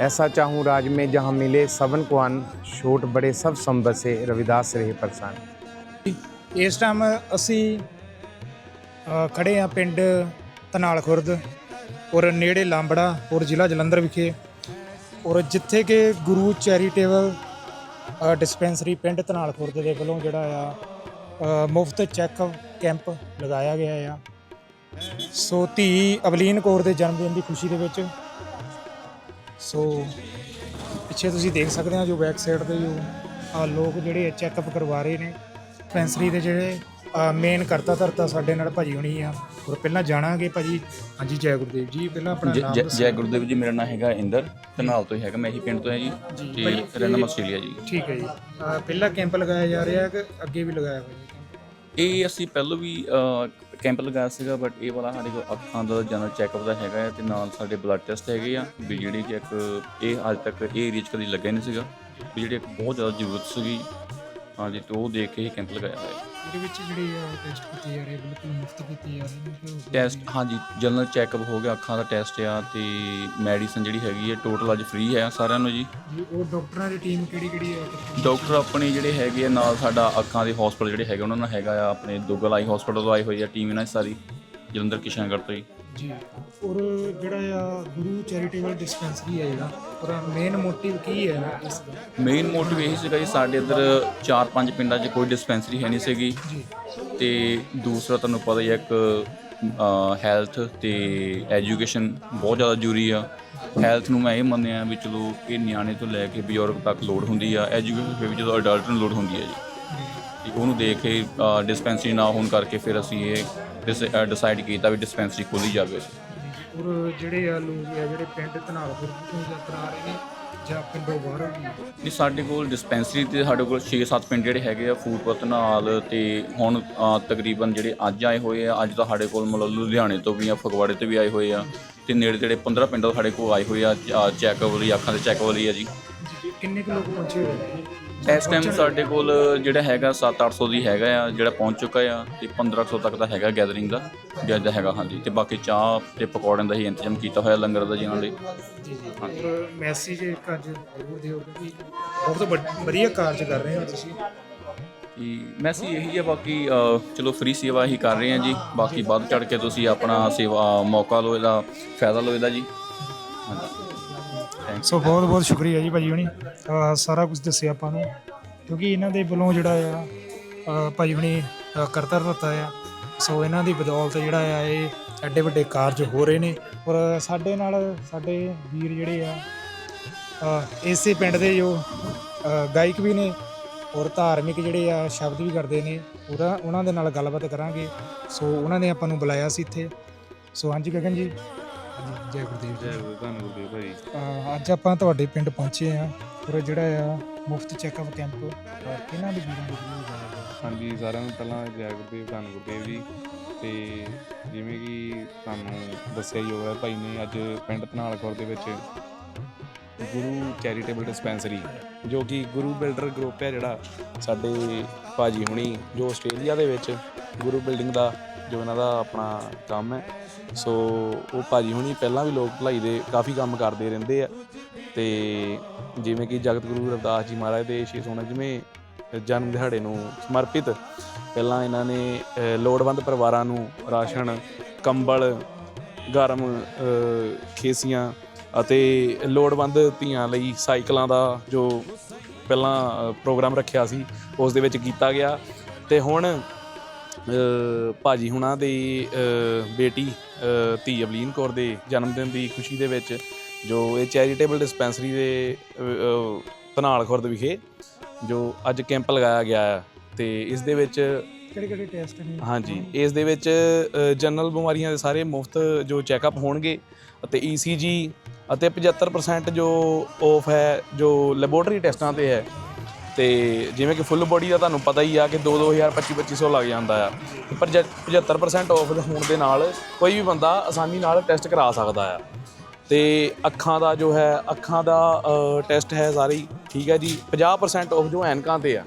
ऐसा चाहूँ राज में जहाँ मिले सबन को अन छोट बड़े सब संबत से रविदास रहे परेशान ਇਸ ਟਾਈਮ ਅਸੀਂ ਅ, ਖੜੇ ਆ ਪਿੰਡ ਧਨਾਲ ਖੁਰਦ ਔਰ ਨੇੜੇ ਲਾਂਬੜਾ ਔਰ ਜ਼ਿਲ੍ਹਾ ਜਲੰਧਰ ਵਿਖੇ ਔਰ ਜਿੱਥੇ ਕਿ ਗੁਰੂ ਚੈਰੀਟੇਬਲ ਅ, ਡਿਸਪੈਂਸਰੀ ਪਿੰਡ ਧਨਾਲ ਖੁਰਦ ਦੇ ਵੱਲੋਂ ਜਿਹੜਾ ਆ ਮੁਫਤ ਚੈੱਕਅਪ ਕੈਂਪ ਲਗਾਇਆ ਗਿਆ ਆ ਸੋ ਧੀ ਅਵਲੀਨ ਕੌਰ ਦੇ ਜਨਮ ਦਿਨ ਦੀ ਖੁਸ਼ੀ ਦੇ ਵਿੱਚ ਸੋ ਪਿੱਛੇ ਤੁਸੀਂ ਦੇਖ ਸਕਦੇ ਹੋ ਜੋ ਬੈਕ ਸਾਈਡ ਤੇ ਜੋ ਆ ਲੋਕ ਜਿਹੜੇ ਚੈੱਕਅਪ ਕਰਵਾ ਰਹੇ ਨੇ। ਡਿਸਪੈਂਸਰੀ ਦੇ ਜਿਹੜੇ ਮੇਨ ਕਰਤਾ ਧਰਤਾ ਸਾਡੇ ਨਾਲ ਭਾਜੀ ਹੁਣੀ ਆ। ਔਰ ਪਹਿਲਾਂ ਜਾਣਾਂਗੇ ਭਾਜੀ। ਹਾਂਜੀ ਜੈ ਗੁਰਦੇਵ ਜੀ ਪਹਿਲਾਂ ਆਪਣਾ ਜੈ- ਨਾਮ ਜੈ- ਦੱਸੋ। ਜੈ ਗੁਰਦੇਵ ਜੀ ਮੇਰਾ ਨਾਮ ਹੈਗਾ ਇੰਦਰ। ਧਨਾਲ ਤੋਂ ਹੀ ਹੈਗਾ ਮੈਂ ਇਹੀ ਪਿੰਡ ਤੋਂ ਹਾਂ ਜੀ। ਜੀ। ਤੇ ਰਹਿੰਦਾ ਆਸਟ੍ਰੇਲੀਆ ਜੀ। ਠੀਕ ਹੈ ਜੀ। ਪਹਿਲਾ ਕੈਂਪ ਲਗਾਇਆ ਜਾ ਰਿਹਾ ਹੈ ਕਿ ਅੱਗੇ ਵੀ ਲਗਾਇਆ ਹੋਇਆ ਹੈ ਇਹ ਅਸੀਂ ਪਹਿਲਾਂ ਵੀ ਕੈਂਪ ਲਗਾਇਆ ਸੀਗਾ ਬਟ ਇਹ ਵਾਲਾ ਸਾਡੇ ਕੋਲ ਅੱਖਾਂ ਦਾ ਜਨਰਲ ਚੈੱਕਅਪ ਦਾ ਹੈਗਾ ਹੈ ਤੇ ਨਾਲ ਸਾਡੇ ਬਲੱਡ ਟੈਸਟ ਹੈਗੇ ਆ, ਵੀ ਜਿਹੜੀ ਕਿ ਇੱਕ ਇਹ ਅੱਜ ਤੱਕ ਇਹ ਏਰੀਆ 'ਚ ਕਦੀ ਲੱਗਿਆ ਨਹੀਂ ਸੀਗਾ, ਵੀ ਜਿਹੜੀ ਇੱਕ ਬਹੁਤ ਜ਼ਿਆਦਾ ਜ਼ਰੂਰਤ ਸੀਗੀ। ਹਾਂਜੀ, ਤੇ ਉਹ ਦੇਖ ਕੇ ਹੀ ਕੈਂਪ ਲਗਾਇਆ ਹੋਇਆ ਇਹਦੇ ਵਿੱਚ ਜਿਹੜੀ ਟੈਸਟ ਕੀਤੀ ਜਾ ਰਹੀ ਬਿਲਕੁਲ ਮੁਫਤ ਕੀਤੀ ਜਾ ਰਹੀ ਹੈ ਟੈਸਟ ਹਾਂਜੀ ਜਨਰਲ ਚੈੱਕਅਪ ਹੋ ਗਿਆ ਅੱਖਾਂ ਦਾ ਟੈਸਟ ਆ ਤੇ ਮੈਡੀਸਨ ਜਿਹੜੀ ਹੈਗੀ ਹੈ ਟੋਟਲ ਅੱਜ ਫ੍ਰੀ ਹੈ ਸਾਰਿਆਂ ਨੂੰ ਜੀ। ਜੀ ਉਹ ਡਾਕਟਰਾਂ ਦੀ ਟੀਮ ਕਿਹੜੀ ਕਿਹੜੀ ਹੈ ਡਾਕਟਰ ਆਪਣੇ ਜਿਹੜੇ ਹੈਗੇ ਆ ਨਾਲ ਸਾਡਾ ਅੱਖਾਂ ਦੇ ਹਸਪੀਟਲ ਜਿਹੜੇ ਹੈਗੇ ਉਹਨਾਂ ਨਾਲ ਹੈਗਾ ਆ ਆਪਣੇ ਦੁੱਗਲ ਆਈ ਹਸਪੀਟਲ ਤੋਂ ਆਈ ਹੋਈ ਆ ਟੀਮ ਇਹਨਾਂ ਦੀ ਸਾਰੀ ਜਲੰਧਰ ਕਿਸ਼ਨਗੜ੍ਹ ਤੋਂ ਹੀ ਜੀ। ਔਰ ਜਿਹੜਾ ਆ ਗੁਰੂ ਚੈਰੀਟੇਬਲ ਡਿਸਪੈਂਸਰੀ ਹੈ ਜਿਹੜਾ ਔਰ ਮੇਨ ਮੋਟਿਵ ਕੀ ਹੈ ਇਸ ਦਾ? ਮੇਨ ਮੋਟਿਵ ਇਹ ਸੀਗਾ ਜੀ ਸਾਡੇ ਇੱਧਰ ਚਾਰ ਪੰਜ ਪਿੰਡਾਂ 'ਚ ਕੋਈ ਡਿਸਪੈਂਸਰੀ ਹੈ ਨਹੀਂ ਸੀਗੀ। ਤੇ ਦੂਸਰਾ ਤੁਹਾਨੂੰ ਪਤਾ ਹੀ ਹੈ ਇੱਕ ਹੈਲਥ ਤੇ ਐਜੂਕੇਸ਼ਨ ਬਹੁਤ ਜ਼ਿਆਦਾ ਜ਼ਰੂਰੀ ਆ। ਹੈਲਥ ਨੂੰ ਮੈਂ ਇਹ ਮੰਨਿਆ ਵੀ ਚਲੋ ਇਹ ਨਿਆਣੇ ਤੋਂ ਲੈ ਕੇ ਬਜ਼ੁਰਗ ਤੱਕ ਲੋੜ ਹੁੰਦੀ ਆ। ਐਜੂਕੇਸ਼ਨ ਫਿਰ ਵੀ ਜਦੋਂ ਅਡਲਟ ਨੂੰ ਲੋੜ ਹੁੰਦੀ ਹੈ ਜੀ। ਉਹਨੂੰ ਦੇਖ ਕੇ ਡਿਸਪੈਂਸਰੀ ਨਾ ਹੋਣ ਕਰਕੇ ਫਿਰ ਅਸੀਂ ਇਹ ਡਿਸਾਈਡ ਕੀਤਾ ਵੀ ਡਿਸਪੈਂਸਰੀ ਖੋਲੀ ਜਾਵੇ। ਔਰ ਜਿਹੜੇ ਆ ਲੋਕ ਆ ਜਿਹੜੇ ਪਿੰਡ ਧਨਾਲਪੁਰ ਤੋਂ ਯਾਤਰਾ ਆ ਰਹੇ ਨੇ ਜਾਂ ਪਿੰਡੋਂ ਬਾਹਰੋਂ ਵੀ? ਨਹੀਂ ਸਾਡੇ ਕੋਲ ਡਿਸਪੈਂਸਰੀ ਤੇ ਸਾਡੇ ਕੋਲ 6-7 ਪਿੰਡ ਜਿਹੜੇ ਹੈਗੇ ਆ ਫੂਡਪਤ ਨਾਲ ਤੇ ਹੁਣ ਤਕਰੀਬਨ ਜਿਹੜੇ ਅੱਜ ਆਏ ਹੋਏ ਆ ਅੱਜ ਤਾਂ ਸਾਡੇ ਕੋਲ ਮਤਲਬ ਲੁਧਿਆਣੇ ਤੋਂ ਵੀ ਆ ਫਗਵਾੜੇ ਤੋਂ ਵੀ ਆਏ ਹੋਏ ਆ ਤੇ ਨੇੜੇ ਤੇੜੇ 15 ਪਿੰਡ ਸਾਡੇ ਕੋਲ ਆਏ ਹੋਏ ਆ ਚੈੱਕਅਪ ਲਈ ਅੱਖਾਂ ਦੇ ਚੈੱਕਅਪ ਲਈ ਆ ਜੀ। ਜੀ ਕਿੰਨੇ ਕੁ ਲੋਕ ਪਹੁੰਚੇ ਹੋਏ ਨੇ? ਇਸ ਟਾਈਮ ਸਾਡੇ ਕੋਲ ਜਿਹੜਾ ਹੈਗਾ 7-800 ਦੀ ਹੈਗਾ ਆ ਜਿਹੜਾ ਪਹੁੰਚ ਚੁੱਕਾ ਆ ਤੇ 1500 ਤੱਕ ਦਾ ਹੈਗਾ ਗੈਦਰਿੰਗ ਦਾ ਜੱਜ ਦਾ ਹੈਗਾ ਹਾਂਜੀ। ਤੇ ਬਾਕੀ ਚਾਹ ਤੇ ਪਕੌੜਿਆਂ ਦਾ ਹੀ ਇੰਤਜ਼ਾਮ ਕੀਤਾ ਹੋਇਆ ਲੰਗਰ ਦਾ ਜਿਨ੍ਹਾਂ ਲਈ ਜੀ ਜੀ। ਮੈਸੇਜ ਇੱਕ ਅੱਜ ਜ਼ਰੂਰ ਦਿਓ ਕਿ ਬਹੁਤ ਵਧੀਆ ਕਾਰਜ ਕਰ ਰਹੇ ਹੋ ਤੁਸੀਂ। ਕਿ ਮੈਸੇਜ ਇਹੀ ਹੈ ਬਾਕੀ ਚਲੋ ਫ੍ਰੀ ਸੇਵਾ ਹੀ ਕਰ ਰਹੇ ਹਾਂ ਜੀ। ਬਾਕੀ ਵੱਧ ਚੜ ਕੇ ਤੁਸੀਂ ਆਪਣਾ ਸੇਵਾ ਮੌਕਾ ਲਓ ਇਹਦਾ ਫਾਇਦਾ ਲਓ ਇਹਦਾ ਜੀ। ਹਾਂਜੀ। ਸੋ ਬਹੁਤ ਬਹੁਤ ਸ਼ੁਕਰੀਆ ਜੀ ਭਾਜੀ ਹੁਣੀ। ਅਹ ਸਾਰਾ ਕੁਝ ਦੱਸਿਆ ਆਪਾਂ ਨੂੰ। ਕਿਉਂਕਿ ਇਹਨਾਂ ਦੇ ਵੱਲੋਂ ਜਿਹੜਾ ਆ ਅਹ ਭਾਜੀ ਹੁਣੀ ਅਹ ਕਰਤਰ ਦਿੱਤਾ ਆ। ਸੋ ਇਹਨਾਂ ਦੀ ਬਦੌਲਤ ਜਿਹੜਾ ਆ ਇਹ ਐਡੇ ਵੱਡੇ ਕਾਰਜ ਹੋ ਰਹੇ ਨੇ। ਔਰ ਸਾਡੇ ਨਾਲ ਸਾਡੇ ਵੀਰ ਜਿਹੜੇ ਆ ਅਹ ਇਸੇ ਪਿੰਡ ਦੇ ਜੋ ਅਹ ਗਾਇਕ ਵੀ ਨੇ ਔਰ ਧਾਰਮਿਕ ਜਿਹੜੇ ਆ ਸ਼ਬਦ ਵੀ ਕਰਦੇ ਨੇ ਉਹਦਾ ਉਹਨਾਂ ਦੇ ਨਾਲ ਗੱਲਬਾਤ ਕਰਾਂਗੇ। ਸੋ ਉਹਨਾਂ ਨੇ ਆਪਾਂ ਨੂੰ ਬੁਲਾਇਆ ਸੀ ਇੱਥੇ। ਸੋ ਹਾਂਜੀ ਗਗਨ ਜੀ। ਜੈ ਗੁਰਦੇਵ ਜੀ। ਜੈ ਗੁਰੂ ਧੰਨ ਗੁਰਦੇਵ ਭਾਈ। ਅਹ ਅੱਜ ਆਪਾਂ ਤੁਹਾਡੇ ਪਿੰਡ ਪਹੁੰਚੇ ਆ ਔਰ ਜਿਹੜਾ ਆ ਮੁਫਤ ਚੈੱਕਅਪ ਕੈਂਪ ਕਿਹਨਾਂ ਦੇ ਵੀਰਾਂ ਦੇ ਵੱਲੋਂ ਲਗਾਇਆ ਗਿਆ ਹਾਂਜੀ ਸਾਰਿਆਂ ਨੂੰ ਪਹਿਲਾਂ ਜੈ ਗੁਰਦੇਵ ਧੰਨ ਗੁਰਦੇਵ ਜੀ। ਤੇ ਜਿਵੇਂ ਕਿ ਤੁਹਾਨੂੰ ਦੱਸਿਆ ਹੀ ਹੋਇਆ ਭਾਈ ਨੇ ਅੱਜ ਪਿੰਡ ਧਨਾਲਖੁਰ ਦੇ ਵਿੱਚ ਗੁਰੂ ਚੈਰੀਟੇਬਲ ਡਿਸਪੈਂਸਰੀ ਜੋ ਕਿ ਗੁਰੂ ਬਿਲਡਰ ਗਰੁੱਪ ਹੈ ਜਿਹੜਾ ਸਾਡੇ ਭਾਜੀ ਹੁਣੀ ਜੋ ਆਸਟ੍ਰੇਲੀਆ ਦੇ ਵਿੱਚ ਗੁਰੂ ਬਿਲਡਿੰਗ ਦਾ ਜੋ ਇਹਨਾਂ ਦਾ ਆਪਣਾ ਕੰਮ ਹੈ। ਸੋ ਉਹ ਭਾਜੀ ਹੁਣੀ ਪਹਿਲਾਂ ਵੀ ਲੋਕ ਭਲਾਈ ਦੇ ਕਾਫੀ ਕੰਮ ਕਰਦੇ ਰਹਿੰਦੇ ਆ। ਤੇ ਜਿਵੇਂ ਕਿ ਜਗਤ ਗੁਰੂ ਰਵਿਦਾਸ ਜੀ ਮਹਾਰਾਜ ਦੇ 619ਵੇਂ ਜਨਮ ਦਿਹਾੜੇ ਨੂੰ ਸਮਰਪਿਤ, ਪਹਿਲਾਂ ਇਹਨਾਂ ਨੇ ਲੋੜਵੰਦ ਪਰਿਵਾਰਾਂ ਨੂੰ ਰਾਸ਼ਨ, ਕੰਬਲ, ਗਰਮ ਖੇਸੀਆਂ ਅਤੇ ਲੋੜਵੰਦ ਧੀਆਂ ਲਈ ਸਾਈਕਲਾਂ ਦਾ ਜੋ ਪਹਿਲਾਂ ਪ੍ਰੋਗਰਾਮ ਰੱਖਿਆ ਸੀ, ਉਸ ਦੇ ਵਿੱਚ ਕੀਤਾ ਗਿਆ। ਤੇ ਹੁਣ ਭਾਜੀ ਹੁਣਾਂ ਦੀ ਬੇਟੀ ਧੀ ਅਵਲੀਨ ਕੌਰ ਦੇ ਜਨਮ ਦਿਨ ਦੀ ਖੁਸ਼ੀ ਦੇ ਵਿੱਚ ਜੋ ਇਹ ਚੈਰੀਟੇਬਲ ਡਿਸਪੈਂਸਰੀ ਦੇ ਧਨਾਲ ਖੁਰਦ ਵਿਖੇ ਜੋ ਅੱਜ ਕੈਂਪ ਲਗਾਇਆ ਗਿਆ ਹੈ ਤੇ ਇਸ ਦੇ ਵਿੱਚ ਕਿਹੜੇ ਕਿਹੜੇ ਟੈਸਟ ਨੇ? ਹਾਂਜੀ ਇਸ ਦੇ ਵਿੱਚ ਜਨਰਲ ਬਿਮਾਰੀਆਂ ਦੇ ਸਾਰੇ ਮੁਫਤ ਜੋ ਚੈੱਕਅਪ ਹੋਣਗੇ ਅਤੇ ECG ਅਤੇ 75% ਜੋ ਆਫ ਹੈ ਜੋ ਲੈਬੋਰਟਰੀ ਟੈਸਟਾਂ ਤੇ ਹੈ ਤੇ ਜਿਵੇਂ ਕਿ ਫੁੱਲ ਬੋਡੀ ਦਾ ਤੁਹਾਨੂੰ ਪਤਾ ਹੀ ਆ ਕਿ 2 2000 25 2500 ਲੱਗ ਜਾਂਦਾ ਆ। ਪਰ ਜ- 75% ਆਫ ਹੋਣ ਦੇ ਨਾਲ ਕੋਈ ਵੀ ਬੰਦਾ ਆਸਾਨੀ ਨਾਲ ਟੈਸਟ ਕਰਾ ਸਕਦਾ ਆ। ਤੇ ਅੱਖਾਂ ਦਾ ਜੋ ਹੈ, ਅੱਖਾਂ ਦਾ ਟੈਸਟ ਹੈ ਸਾਰੀ, ਠੀਕ ਹੈ ਜੀ। 50% ਆਫ ਜੋ ਐਨਕਾਂ ਤੇ ਆ।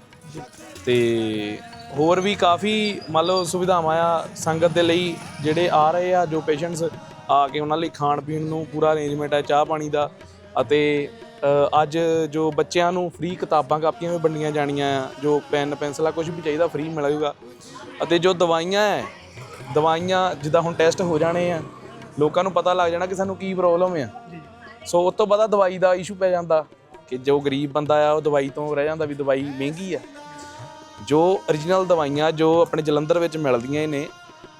ਤੇ ਹੋਰ ਵੀ ਕਾਫੀ ਮੰਨ ਲਓ ਸੁਵਿਧਾਵਾਂ ਆ ਸੰਗਤ ਦੇ ਲਈ, ਜਿਹੜੇ ਆ ਰਹੇ ਆ, ਜੋ ਪੇਸ਼ੈਂਟਸ ਆ ਕੇ ਉਹਨਾਂ ਲਈ ਖਾਣ ਪੀਣ ਨੂੰ ਪੂਰਾ ਅਰੇਂਜਮੈਂਟ ਹੈ ਚਾਹ ਪਾਣੀ ਦਾ ਅਤੇ ਅੱਜ ਜੋ ਬੱਚਿਆਂ ਨੂੰ ਫ੍ਰੀ ਕਿਤਾਬਾਂ ਕਾਪੀਆਂ ਵੀ ਵੰਡੀਆਂ ਜਾਣੀਆਂ ਆ ਜੋ ਪੈਨ ਪੈਨਸਲਾਂ ਕੁਝ ਵੀ ਚਾਹੀਦਾ ਫ੍ਰੀ ਮਿਲੇਗਾ। ਅਤੇ ਜੋ ਦਵਾਈਆਂ ਹੈ ਦਵਾਈਆਂ ਜਿੱਦਾਂ ਹੁਣ ਟੈਸਟ ਹੋ ਜਾਣੇ ਆ ਲੋਕਾਂ ਨੂੰ ਪਤਾ ਲੱਗ ਜਾਣਾ ਕਿ ਸਾਨੂੰ ਕੀ ਪ੍ਰੋਬਲਮ ਆ। ਸੋ ਉਸ ਤੋਂ ਬਾਅਦ ਦਵਾਈ ਦਾ ਇਸ਼ੂ ਪੈ ਜਾਂਦਾ ਕਿ ਜੋ ਗਰੀਬ ਬੰਦਾ ਆ ਉਹ ਦਵਾਈ ਤੋਂ ਰਹਿ ਜਾਂਦਾ ਵੀ ਦਵਾਈ ਮਹਿੰਗੀ ਆ। ਜੋ origignal ਦਵਾਈਆਂ ਜੋ ਆਪਣੇ ਜਲੰਧਰ ਵਿੱਚ ਮਿਲਦੀਆਂ ਨੇ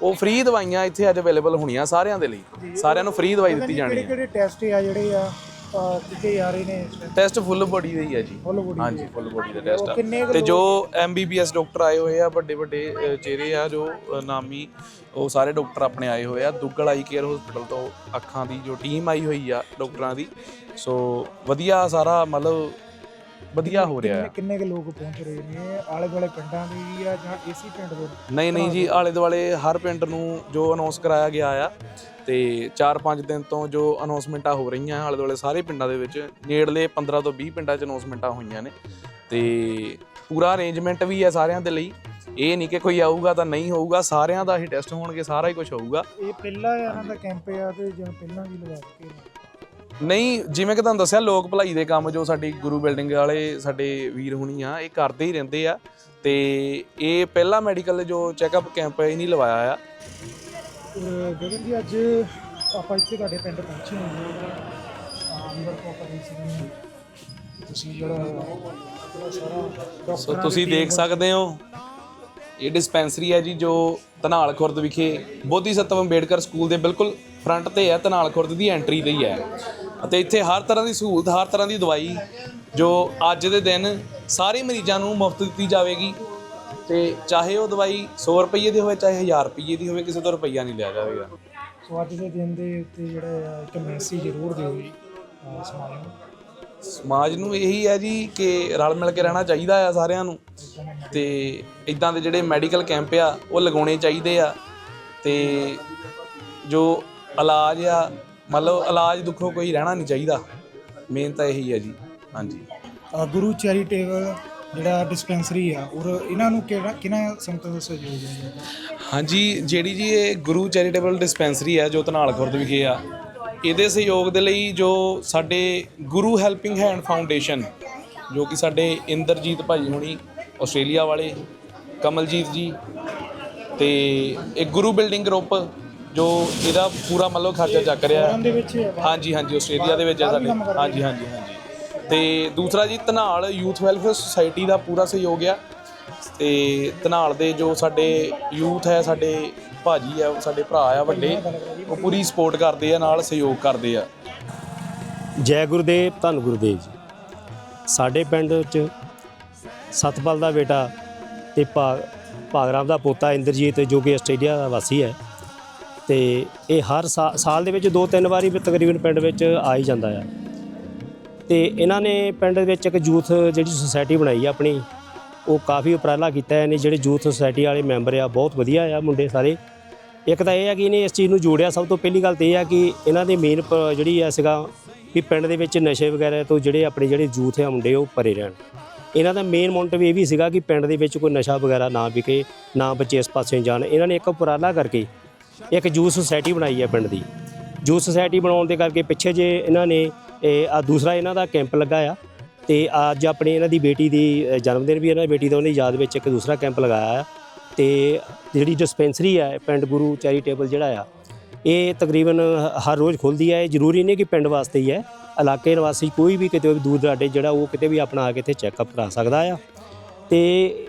ਉਹ ਫ੍ਰੀ ਦਵਾਈਆਂ ਇੱਥੇ ਅੱਜ ਅਵੇਲੇਬਲ ਹੋਣੀਆਂ ਸਾਰਿਆਂ ਦੇ ਲਈ। ਸਾਰਿਆਂ ਨੂੰ ਫ੍ਰੀ ਦਵਾਈ ਦਿੱਤੀ ਜਾਣੀ ਹੈ ਕਿਹੜੇ ਟੈਸਟ ਆ ਜਿਹੜੇ ਆ। ਕੀਤੇ ਜਾ ਰਹੇ ਨੇ ਟੈਸਟ ਫੁੱਲ ਬੋਡੀ ਦਾ ਹੀ ਹੈ ਜੀ। ਫੁੱਲ ਬੋਡੀ ਹਾਂਜੀ ਫੁੱਲ ਬੋਡੀ ਦਾ ਟੈਸਟ ਆ। ਕਿੰਨੇ ਕੁ ਤੇ ਜੋ ਐਮਬੀਬੀਐਸ ਡਾਕਟਰ ਆਏ ਹੋਏ ਆ ਵੱਡੇ ਵੱਡੇ ਅ, ਚਿਹਰੇ ਆ ਜੋ ਅ, ਨਾਮੀ ਉਹ ਸਾਰੇ ਡਾਕਟਰ ਆਪਣੇ ਆਏ ਹੋਏ ਆ। ਦੁੱਗਲ ਆਈ ਕੇਅਰ ਹਸਪੀਟਲ ਤੋਂ ਅੱਖਾਂ ਦੀ ਜੋ ਟੀਮ ਆਈ ਹੋਈ ਆ ਡਾਕਟਰਾਂ ਦੀ। ਸੋ ਵਧੀਆ ਸਾਰਾ ਮਤਲਬ ਵਧੀਆ ਹੋ ਰਿਹਾ ਕਿੰਨੇ ਆ ਕਿੰਨੇ ਕੁ ਲੋਕ ਪਹੁੰਚ ਰਹੇ ਨੇ? ਆਲੇ ਦੁਆਲੇ ਪਿੰਡਾਂ ਦੇ ਵੀ ਆ ਜਾਂ ਇਸੇ ਪਿੰਡ ਦੇ? ਨਹੀਂ ਨਹੀਂ ਜੀ ਆਲੇ ਦੁਆਲੇ ਹਰ ਪਿੰਡ ਨੂੰ ਜੋ ਅਨਾਉਂਸ ਕਰਾਇਆ ਗਿਆ ਆ ਤੇ 4-5 ਦਿਨ ਤੋਂ ਜੋ ਅਨਾਉਂਸਮੈਂਟਾਂ ਹੋ ਰਹੀਆਂ ਆਲੇ ਦੁਆਲੇ ਸਾਰੇ ਪਿੰਡਾਂ ਦੇ ਵਿੱਚ ਨੇੜਲੇ 15 ਤੋਂ 20 ਪਿੰਡਾਂ 'ਚ ਅਨਾਉਂਸਮੈਂਟਾਂ ਹੋਈਆਂ ਨੇ ਤੇ ਪੂਰਾ ਅਰੇਂਜਮੈਂਟ ਵੀ ਹੈ ਸਾਰਿਆਂ ਦੇ ਲਈ। ਇਹ ਨਹੀਂ ਕਿ ਕੋਈ ਆਊਗਾ ਤਾਂ ਨਹੀਂ ਹੋਊਗਾ ਸਾਰਿਆਂ ਦਾ ਹੀ ਟੈਸਟ ਹੋਣਗੇ ਸਾਰਾ ਹੀ ਕੁਝ ਹੋਊਗਾ। ਇਹ ਪਹਿਲਾ ਇਹਨਾਂ ਦਾ ਕੈਂਪ ਆ ਤੇ ਜਾਂ ਪਹਿਲਾਂ ਵੀ ਲਗਾ ਚੁੱਕੇ ਨੇ। ਨਹੀਂ ਜਿਵੇਂ ਕਿ ਤੁਹਾਨੂੰ ਦੱਸਿਆ ਲੋਕ ਭਲਾਈ ਦੇ ਕੰਮ ਜੋ ਸਾਡੀ ਗੁਰੂ ਬਿਲਡਿੰਗ ਵਾਲੇ ਸਾਡੇ ਵੀਰ ਹੁਣੀ ਆ ਇਹ ਕਰਦੇ ਹੀ ਰਹਿੰਦੇ ਆ। ਤੇ ਇਹ ਪਹਿਲਾ ਮੈਡੀਕਲ ਜੋ ਚੈੱਕਅਪ ਕੈਂਪ ਇਹ ਨਹੀਂ ਲਵਾਇਆ ਆ। ਗਗਨ ਜੀ ਅੱਜ ਆਪਾਂ ਇੱਥੇ ਤੁਹਾਡੇ ਪਿੰਡ ਪਹੁੰਚੇ ਹਾਂ। ਕੋਆਪਰੇਸ਼ਨ ਤੁਸੀਂ ਜਿਹੜਾ ਸੋ ਤੁਸੀਂ ਦੇਖ ਸਕਦੇ ਹੋ ਇਹ ਡਿਸਪੈਂਸਰੀ ਹੈ ਜੀ ਜੋ ਧਨਾਲ ਖੁਰਦ ਵਿਖੇ ਬੋਧੀ ਸਤਵ ਅੰਬੇਡਕਰ ਸਕੂਲ ਦੇ ਬਿਲਕੁਲ ਫਰੰਟ ਤੇ ਹੈ ਧਨਾਲ ਖੁਰਦ ਦੀ ਐਂਟਰੀ ਤੇ ਹੀ ਹੈ ਅਤੇ ਇੱਥੇ ਹਰ ਤਰ੍ਹਾਂ ਦੀ ਸਹੂਲਤ ਹਰ ਤਰ੍ਹਾਂ ਦੀ ਦਵਾਈ ਜੋ ਅੱਜ ਦੇ ਦਿਨ ਸਾਰੇ ਮਰੀਜ਼ਾਂ ਨੂੰ ਮੁਫਤ ਦਿੱਤੀ ਜਾਵੇਗੀ। ਤੇ ਚਾਹੇ ਉਹ ਦਵਾਈ 100 ਰੁਪਏ ਦੀ ਹੋਵੇ ਚਾਹੇ 1000 ਰੁਪਏ ਦੀ ਹੋਵੇ ਕਿਸੇ ਤੋਂ ਰੁਪਈਆ ਨਹੀਂ ਲਿਆ ਜਾਵੇਗਾ। ਸੋ ਅੱਜ ਦੇ ਦਿਨ ਦੇ ਉੱਤੇ ਜਿਹੜਾ ਇੱਕ ਮੈਸੇਜ ਜ਼ਰੂਰ ਦਿਓ ਜੀ ਸਮਾਜ ਨੂੰ। ਸਮਾਜ ਨੂੰ ਇਹੀ ਹੈ ਜੀ ਕਿ ਰਲ ਮਿਲ ਕੇ ਰਹਿਣਾ ਚਾਹੀਦਾ ਆ ਸਾਰਿਆਂ ਨੂੰ। ਤੇ ਇਦਾਂ ਦੇ ਜਿਹੜੇ ਮੈਡੀਕਲ ਕੈਂਪ ਆ ਉਹ ਲਗਾਉਣੇ ਚਾਹੀਦੇ ਆ। ਤੇ ਜੋ ਇਲਾਜ ਆ ਮਤਲਬ ਇਲਾਜ ਦੁੱਖੋਂ ਕੋਈ ਰਹਿਣਾ ਨਹੀਂ ਚਾਹੀਦਾ। ਮੇਨ ਤਾਂ ਇਹੀ ਹੈ ਜੀ। ਹਾਂਜੀ। ਗੁਰੂ ਚੈਰੀਟੇਬਲ ਜਿਹੜਾ ਡਿਸਪੈਂਸਰੀ ਆ ਔਰ ਇਹਨਾਂ ਨੂੰ ਕਿਹੜਾ ਕਿਹਨਾਂ ਸੰਗਤਾਂ ਦਾ ਸਹਿਯੋਗ ਹੈ? ਹਾਂਜੀ ਜਿਹੜੀ ਜੀ ਇਹ ਗੁਰੂ ਚੈਰੀਟੇਬਲ ਡਿਸਪੈਂਸਰੀ ਹੈ ਜੋ ਧਨਾਲ ਖੁਰਦ ਵਿਖੇ ਆ ਇਹਦੇ ਸਹਿਯੋਗ ਦੇ ਲਈ ਜੋ ਸਾਡੇ ਗੁਰੂ ਹੈਲਪਿੰਗ ਹੈਂਡ ਫਾਊਂਡੇਸ਼ਨ ਜੋ ਕਿ ਸਾਡੇ ਇੰਦਰਜੀਤ ਭਾਜੀ ਹੁਣੀ ਆਸਟ੍ਰੇਲੀਆ ਵਾਲੇ ਕਮਲਜੀਤ ਜੀ ਤੇ ਇੱਕ ਗੁਰੂ ਬਿਲਡਿੰਗ ਗਰੁੱਪ ਜੋ ਇਹਦਾ ਪੂਰਾ ਮਤਲਬ ਖਰਚਾ ਚੱਕ ਰਿਹਾ ਹੈ। ਹਾਂਜੀ ਹਾਂਜੀ ਆਸਟ੍ਰੇਲੀਆ ਦੇ ਵਿੱਚ ਹੈ ਸਾਡੇ। ਹਾਂਜੀ ਹਾਂਜੀ ਹਾਂਜੀ। ਤੇ ਦੂਸਰਾ ਜੀ ਧਨਾਲ ਯੂਥ ਵੈਲਫੇਅਰ ਸੁਸਾਇਟੀ ਦਾ ਪੂਰਾ ਸਹਿਯੋਗ ਆ। ਤੇ ਧਨਾਲ ਦੇ ਜੋ ਸਾਡੇ ਯੂਥ ਹੈ ਸਾਡੇ ਭਾਜੀ ਆ ਸਾਡੇ ਭਰਾ ਆ ਵੱਡੇ ਉਹ ਪੂਰੀ ਸਪੋਰਟ ਕਰਦੇ ਆ ਨਾਲ ਸਹਿਯੋਗ ਕਰਦੇ ਆ। ਜੈ ਗੁਰਦੇਵ ਧੰਨ ਗੁਰਦੇਵ ਜੀ। ਸਾਡੇ ਪਿੰਡ ਵਿੱਚ ਸਤਪਾਲ ਦਾ ਬੇਟਾ ਤੇ ਭਾ ਭਾਗਰਾਮ ਦਾ ਪੋਤਾ ਇੰਦਰਜੀਤ ਜੋ ਕਿ ਆਸਟ੍ਰੇਲੀਆ ਦਾ ਵਾਸੀ ਹੈ। ਤੇ ਇਹ ਹਰ ਸਾ- ਸਾਲ ਦੇ ਵਿੱਚ ਦੋ ਤਿੰਨ ਵਾਰੀ ਵੀ ਤਕਰੀਬਨ ਪਿੰਡ ਵਿੱਚ ਆ ਹੀ ਜਾਂਦਾ ਆ। ਤੇ ਇਹਨਾਂ ਨੇ ਪਿੰਡ ਵਿੱਚ ਇੱਕ ਯੂਥ ਜਿਹੜੀ ਸੁਸਾਇਟੀ ਬਣਾਈ ਆ ਆਪਣੀ, ਉਹ ਕਾਫੀ ਉਪਰਾਲਾ ਕੀਤਾ ਹੈ ਨੇ ਜਿਹੜੇ ਯੂਥ ਸੁਸਾਇਟੀ ਵਾਲੇ ਮੈਂਬਰ ਆ, ਬਹੁਤ ਵਧੀਆ ਆ ਮੁੰਡੇ ਸਾਰੇ। ਇੱਕ ਤਾਂ ਇਹ ਆ ਕਿ ਇਹਨੇ ਇਸ ਚੀਜ਼ ਨੂੰ ਜੋੜਿਆ, ਸਭ ਤੋਂ ਪਹਿਲੀ ਗੱਲ ਤੇ ਇਹ ਆ ਕਿ ਇਹਨਾਂ ਦੀ ਮੇਨ ਜਿਹੜੀ ਆ ਸੀਗਾ ਵੀ ਪਿੰਡ ਦੇ ਵਿੱਚ ਨਸ਼ੇ ਵਗੈਰਾ ਤੋਂ ਜਿਹੜੇ ਆਪਣੇ ਜਿਹੜੇ ਯੂਥ ਆ ਮੁੰਡੇ, ਉਹ ਪਰੇ ਰਹਿਣ। ਇਹਨਾਂ ਦਾ ਮੇਨ ਮੋਟਿਵ ਇਹ ਵੀ ਸੀਗਾ ਕਿ ਪਿੰਡ ਦੇ ਵਿੱਚ ਕੋਈ ਨਸ਼ਾ ਵਗੈਰਾ ਨਾ ਵਿਕੇ, ਨਾ ਬੱਚੇ ਇਸ ਪਾਸੇ ਜਾਣ। ਇਹਨਾਂ ਨੇ ਇੱਕ ਉਪਰਾਲਾ ਕਰਕੇ ਇੱਕ ਜੂਸ ਸੁਸਾਇਟੀ ਬਣਾਈ ਹੈ ਪਿੰਡ ਦੀ। ਜੂਸ ਸੁਸਾਇਟੀ ਬਣਾਉਣ ਦੇ ਕਰਕੇ ਪਿੱਛੇ ਜੇ ਇਹਨਾਂ ਨੇ, ਇਹ ਆ ਦੂਸਰਾ ਇਹਨਾਂ ਦਾ ਕੈਂਪ ਲੱਗਾ ਆ, ਤੇ ਅੱਜ ਆਪਣੀ ਇਹਨਾਂ ਦੀ ਬੇਟੀ ਦੀ ਜਨਮ ਦਿਨ ਵੀ ਇਹਨਾਂ ਦੀ ਬੇਟੀ ਦਾ ਉਹਨਾਂ ਦੀ ਯਾਦ ਵਿੱਚ ਇੱਕ ਦੂਸਰਾ ਕੈਂਪ ਲਗਾਇਆ ਆ। ਤੇ ਜਿਹੜੀ ਡਿਸਪੈਂਸਰੀ ਹੈ ਪਿੰਡ ਗੁਰੂ ਚੈਰੀਟੇਬਲ ਜਿਹੜਾ ਆ, ਇਹ ਤਕਰੀਬਨ ਹਰ ਰੋਜ਼ ਖੁੱਲਦੀ ਹੈ ਇਹ ਜ਼ਰੂਰੀ ਨਹੀਂ ਕਿ ਪਿੰਡ ਵਾਸਤੇ ਹੀ ਹੈ ਇਲਾਕੇ ਨਿਵਾਸੀ ਕੋਈ ਵੀ ਕਿਤੇ ਵੀ ਦੂਰ ਦਰਾਡੇ ਜਿਹੜਾ, ਉਹ ਕਿਤੇ ਵੀ ਆਪਣਾ ਆ ਕੇ ਇੱਥੇ ਚੈੱਕਅਪ ਕਰਾ ਸਕਦਾ ਆ। ਤੇ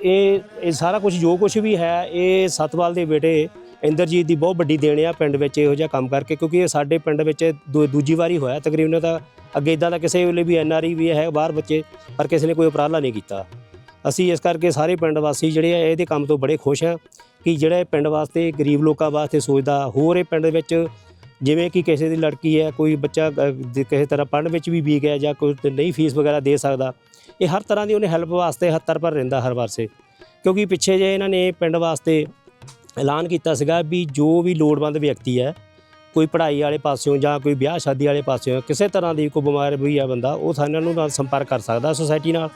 ਇਹ ਇਹ ਸਾਰਾ ਕੁਝ ਜੋ ਕੁਝ ਵੀ ਹੈ, ਇਹ ਸਤਪਾਲ ਦੇ ਬੇਟੇ ਇੰਦਰਜੀਤ ਦੀ ਬਹੁਤ ਵੱਡੀ ਦੇਣ ਆ ਪਿੰਡ ਵਿੱਚ ਇਹੋ ਜਿਹਾ ਕੰਮ ਕਰਕੇ ਕਿਉਂਕਿ ਇਹ ਸਾਡੇ ਪਿੰਡ ਵਿੱਚ ਦੂ- ਦੂਜੀ ਵਾਰੀ ਹੋਇਆ। ਤਕਰੀਬਨ ਤਾਂ ਅੱਗੇ ਇਦਾਂ ਦਾ ਕਿਸੇ ਵੇਲੇ ਵੀ ਐਨਆਰਈ ਵੀ ਹੈ ਬਾਹਰ ਬੱਚੇ ਪਰ ਕਿਸੇ ਨੇ ਕੋਈ ਉਪਰਾਲਾ ਨਹੀਂ ਕੀਤਾ। ਅਸੀਂ ਇਸ ਕਰਕੇ ਸਾਰੇ ਪਿੰਡ ਵਾਸੀ ਜਿਹੜੇ ਆ ਇਹਦੇ ਕੰਮ ਤੋਂ ਬੜੇ ਖੁਸ਼ ਆ ਕਿ ਜਿਹੜਾ ਇਹ ਪਿੰਡ ਵਾਸਤੇ ਗਰੀਬ ਲੋਕਾਂ ਵਾਸਤੇ ਸੋਚਦਾ ਹੋਰ ਇਹ ਪਿੰਡ ਵਿੱਚ ਜਿਵੇਂ ਕਿ ਕਿਸੇ ਦੀ ਲੜਕੀ ਹੈ ਕੋਈ ਬੱਚਾ ਅ, ਜੇ ਕਿਸੇ ਤਰ੍ਹਾਂ ਪੜ੍ਹਨ ਵਿੱਚ ਵੀ ਵੀਕ ਹੈ ਜਾਂ ਕੋਈ ਨਹੀਂ ਫੀਸ ਵਗੈਰਾ ਦੇ ਸਕਦਾ ਇਹ ਹਰ ਤਰ੍ਹਾਂ ਦੀ ਉਹਨੇ ਹੈਲਪ ਵਾਸਤੇ ਹੱਤਰ ਪਰ ਰਹਿੰਦਾ ਹਰ ਵਾਰਸੇ ਕਿਉਂਕਿ ਪਿੱਛੇ ਜੇ ਇਹਨਾਂ ਨੇ ਪਿੰਡ ਵਾਸਤੇ ਐਲਾਨ ਕੀਤਾ ਸੀਗਾ ਵੀ ਜੋ ਵੀ ਲੋੜਵੰਦ ਵਿਅਕਤੀ ਹੈ, ਕੋਈ ਪੜ੍ਹਾਈ ਵਾਲੇ ਪਾਸਿਓਂ ਜਾਂ ਕੋਈ ਵਿਆਹ ਸ਼ਾਦੀ ਵਾਲੇ ਪਾਸਿਓਂ ਕਿਸੇ ਤਰ੍ਹਾਂ ਦੀ ਕੋਈ ਬਿਮਾਰ ਵੀ ਆ ਬੰਦਾ, ਉਹ ਸਾਨੂੰ ਨੂੰ ਨਾਲ ਸੰਪਰਕ ਕਰ ਸਕਦਾ ਸੋਸਾਇਟੀ ਨਾਲ।